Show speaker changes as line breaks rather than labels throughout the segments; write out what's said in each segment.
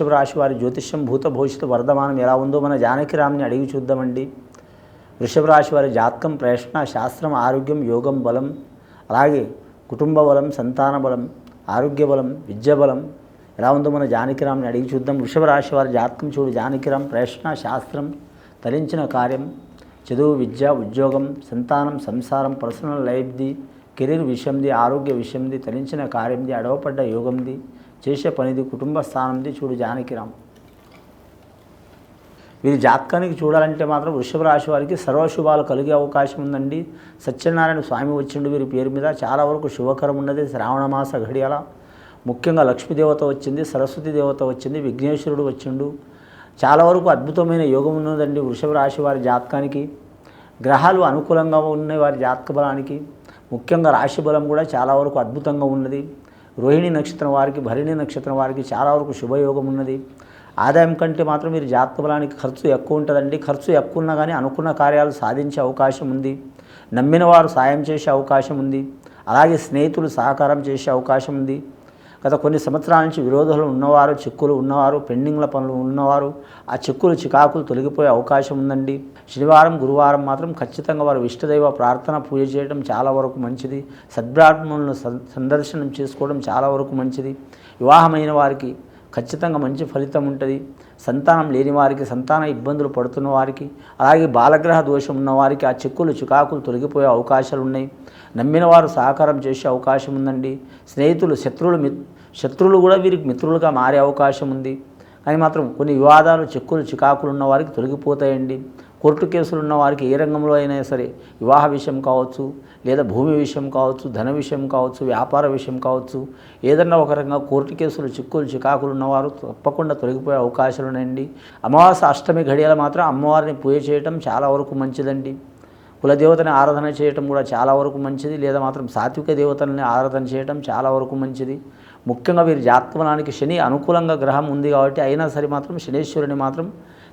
వృషభ రాశి వారి జ్యోతిష్యం భూత భవిష్యత్తు వర్ధమానం ఎలా ఉందో మన జానకిరామ్ని అడిగి చూద్దామండి. వృషభ రాశి వారి జాతకం ప్రేషణ శాస్త్రం ఆరోగ్యం యోగం బలం అలాగే కుటుంబ బలం సంతాన బలం ఆరోగ్య బలం విద్య బలం ఎలా ఉందో మన జానకిరామ్ని అడిగి చూద్దాం. వృషభ రాశి వారి జాతకం చూడు. జానకిరామ్ ప్రేషణ శాస్త్రం తరించిన కార్యం చదువు విద్య ఉద్యోగం సంతానం సంసారం పర్సనల్ లైఫ్ది కెరీర్ విషయంది ఆరోగ్య విషయంది తరించిన కార్యంది అడవపడ్డ యోగంది చేసే పనిది కుటుంబ స్థానంది చూడు జానకిరామ్ వీరి జాతకానికి చూడాలంటే మాత్రం వృషభ రాశి వారికి సర్వశుభాలు కలిగే అవకాశం ఉందండి. సత్యనారాయణ స్వామి వచ్చిండు వీరి పేరు మీద చాలా వరకు శుభకరం ఉన్నది. శ్రావణ మాస ఘడియాల. ముఖ్యంగా లక్ష్మీదేవత వచ్చింది సరస్వతి దేవత వచ్చింది విఘ్నేశ్వరుడు వచ్చిండు. చాలా వరకు అద్భుతమైన యోగం ఉన్నదండి వృషభ రాశి వారి జాతకానికి. గ్రహాలు అనుకూలంగా ఉన్నాయి వారి జాతక బలానికి. ముఖ్యంగా రాశి బలం కూడా చాలా వరకు అద్భుతంగా ఉన్నది. రోహిణి నక్షత్రం వారికి భరిణి నక్షత్రం వారికి చాలా వరకు శుభయోగం ఉన్నది. ఆదాయం కంటే మాత్రం మీరు జాతక బలానికి ఖర్చు ఎక్కువ ఉంటుందండి. ఖర్చు ఎక్కువ ఉన్నా కానీ అనుకున్న కార్యాలు సాధించే అవకాశం ఉంది. నమ్మిన వారు సాయం చేసే అవకాశం ఉంది. అలాగే స్నేహితులు సహకారం చేసే అవకాశం ఉంది. గత కొన్ని సంవత్సరాల నుంచి విరోధాలు ఉన్నవారు చిక్కులు ఉన్నవారు పెండింగ్ల పనులు ఉన్నవారు ఆ చిక్కులు చికాకులు తొలగిపోయే అవకాశం ఉందండి. శనివారం గురువారం మాత్రం ఖచ్చితంగా వారు ఇష్టదైవ ప్రార్థన పూజ చేయడం చాలా వరకు మంచిది. సద్బ్రాహ్మణులను సందర్శనం చేసుకోవడం చాలా వరకు మంచిది. వివాహమైన వారికి ఖచ్చితంగా మంచి ఫలితం ఉంటుంది. సంతానం లేని వారికి సంతాన ఇబ్బందులు పడుతున్న వారికి అలాగే బాలగ్రహ దోషం ఉన్న వారికి ఆ చిక్కులు చికాకులు తొలగిపోయే అవకాశాలు ఉన్నాయి. నమ్మిన వారు సహకారం చేసే అవకాశం ఉందండి. స్నేహితులు శత్రువులు శత్రువులు కూడా వీరికి మిత్రులుగా మారే అవకాశం ఉంది. కానీ మాత్రం కొన్ని వివాదాలు చిక్కులు చికాకులు ఉన్న వారికి తొలగిపోతాయండి. కోర్టు కేసులు ఉన్న వారికి ఏ రంగంలో అయినా సరే వివాహ విషయం కావచ్చు లేదా భూమి విషయం కావచ్చు ధన విషయం కావచ్చు వ్యాపార విషయం కావచ్చు ఏదన్నా ఒక రకంగా కోర్టు కేసులు చిక్కులు చికాకులు ఉన్నవారు తప్పకుండా తొలగిపోయే అవకాశాలు ఉన్నాయండి. అమావాస అష్టమి ఘడియలు మాత్రం అమ్మవారిని పూజ చేయటం చాలా వరకు మంచిదండి. కులదేవతని ఆరాధన చేయటం కూడా చాలా వరకు మంచిది లేదా మాత్రం సాత్విక దేవతలని ఆరాధన చేయటం చాలా వరకు మంచిది. ముఖ్యంగా వీరి జాతకబలానికి శని అనుకూలంగా గ్రహం ఉంది కాబట్టి అయినా సరే మాత్రం శనీశ్వరుని మాత్రం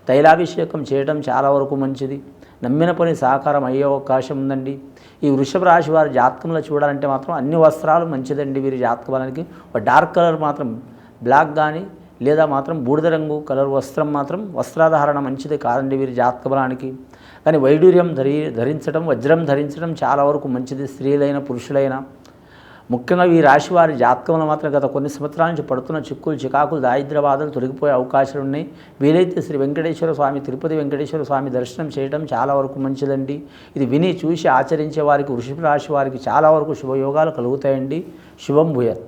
తైలాభిషేకం చేయడం చాలా వరకు మంచిది. నమ్మిన పని సహకారం అయ్యే అవకాశం ఉందండి. ఈ వృషభ రాశి వారి జాతకంలో చూడాలంటే మాత్రం అన్ని వస్త్రాలు మంచిదండి వీరి జాతక బలానికి. ఒక డార్క్ కలర్ మాత్రం బ్లాక్ కానీ లేదా మాత్రం బూడిద రంగు కలర్ వస్త్రం మాత్రం వస్త్రాధారణ మంచిది కాదండి వీరి జాతక బలానికి. కానీ వైడూర్యం ధరి ధరించడం వజ్రం ధరించడం చాలా వరకు మంచిది. స్త్రీలైన పురుషులైనా. ముఖ్యంగా ఈ రాశి వారి జాతకంలో మాత్రం గత కొన్ని సంవత్సరాల నుంచి పడుతున్న చిక్కులు చికాకులు దారిద్రవాదాలు తొలగిపోయే అవకాశాలు ఉన్నాయి. వీలైతే శ్రీ వెంకటేశ్వర స్వామి తిరుపతి వెంకటేశ్వర స్వామి దర్శనం చేయడం చాలా వరకు మంచిదండి. ఇది విని చూసి ఆచరించే వారికి వృషభ రాశి వారికి చాలా వరకు శుభయోగాలు కలుగుతాయండి. శుభం భూయత్.